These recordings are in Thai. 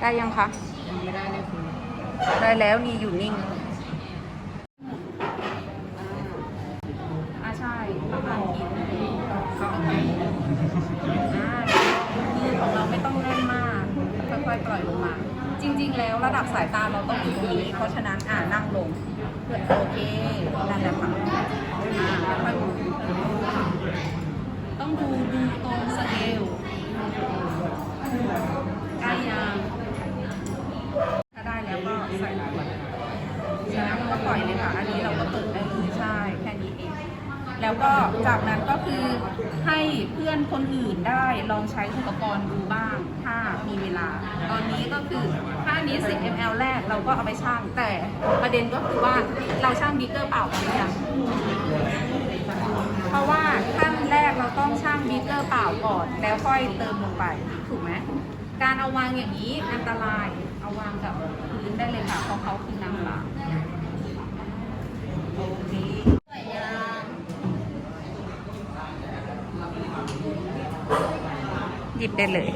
ได้ยังคะยังไม่ได้เลยคุณได้แล้วนี่อยู่นิ่งอ่าใช่ประมาณกินก็เอาไปอ่าคือของเราไม่ต้องแน่นมากค่อยๆปล่อยลงมา จริง ๆ แล้วระดับสายตาเราต้องอยู่ตรงนี้เพราะฉะนั้นอ่านั่งลงเพื่อโอเคนั่นแหละค่ะอ่าค่อยๆต้องดูดูตรงสเกลใกล้ยังถ้าได้แล้วก็ใส่ขวด แล้วก็ปล่อยเลยค่ะ อันนี้เราก็เปิดได้เลยใช่ แค่นี้เอง แล้วก็จากนั้นก็คือให้เพื่อนคนอื่นได้ลองใช้อุปกรณ์ดูบ้าง ถ้ามีเวลา ตอนนี้ก็คือถ้านนี้ 10 ml แรกเราก็เอาไปชั่งแต่ประเด็นก็คือว่าเราชั่งบิ๊กเกอร์เปล่าหรือยังเพราะว่าขั้นแรกเราต้องชั่งบิ๊กเกอร์เปล่าก่อน แล้วค่อยเติมลงไปถูกไหมการเอาวางอย่างนี้อันตรายเอาวางกับพื้นได้เลยค่ะเพราะเขาคือน้ำเปล่า หยิบได้เลย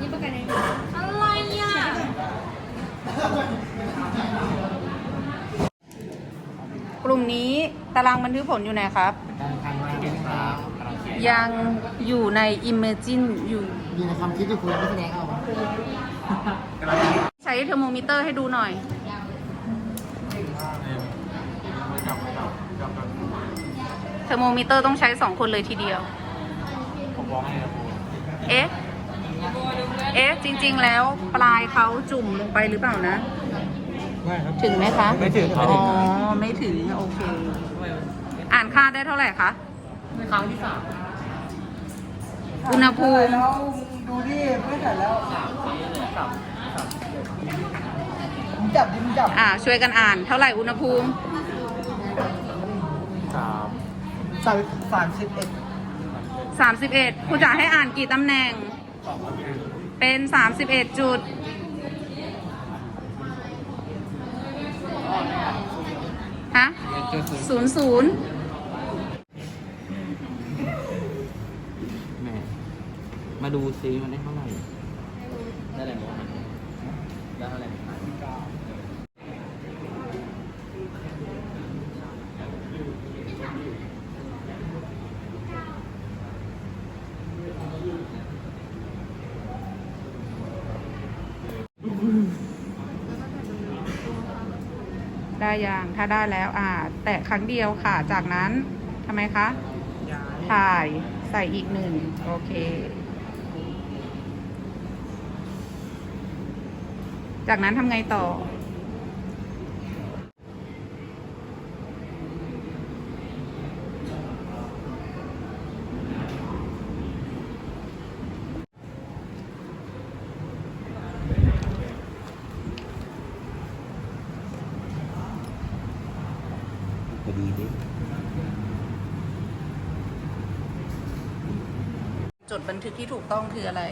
นี่ประกันเองอะไรอะกลุ่มนี้ตารางบันทึกผลอยู่ไหนครับการทำงานเป็นครับยังอยู่ใน Imagine อยู่มีในความคิดที่คุณไม่แสดงเอา ใช้เทอร์โมมิเตอร์ให้ดูหน่อย เท อร์โมมิเตอร์ต้องใช้สองคนเลยทีเดียวเอ๊ะ เอ๊ะ จริง ๆ แล้วปลายเขาจุ่มลงไปหรือเปล่านะ ไม่ครับ ถึงไหมคะไม่ถึงครับอ๋อ ไม่ถึง โอเค อ่านค่าได้เท่าไหร่คะในครั้งที่สามอุณหภูมิ แล้วดูดิไม่ถ่ายแล้วผมจับดิมจับอ่า ช่วยกันอ่าน เท่าไหร่อุณหภูมิ สาม สามสามสิบเอ็ด31คุณจะให้อ่านกี่ตำแหน่ง เป็น31จุด ฮะศูนย์ศูนย์แม่ มาดูซิมันได้เท่าไหร่ ได้อะไรบ้างได้เท่าไหร่ ได้ยังถ้าได้แล้วอ่า แตะครั้งเดียวค่ะ จากนั้นทำไมคะถ่ายใส่อีกหนึ่งโอเค จากนั้นทำไงต่อ พอดีดิจดบันทึกที่ถูกต้องคืออะไร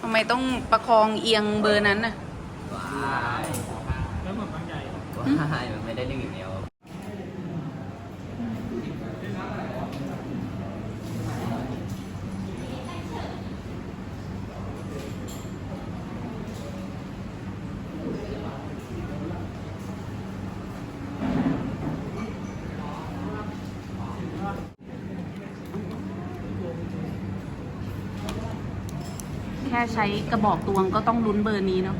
ทำ ไมต้องประคองเอียงเบอร์นั้นน่ะ ว้ายแล้วหมดบางใหญ่ว้ายมันไม่ได้หนึ่งอย่างเดียว ค่ใช้กระบอกตวงก็ต้องลุ้นเบอร์นี้เนาะ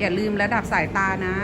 อย่าลืมระดับสายตานะ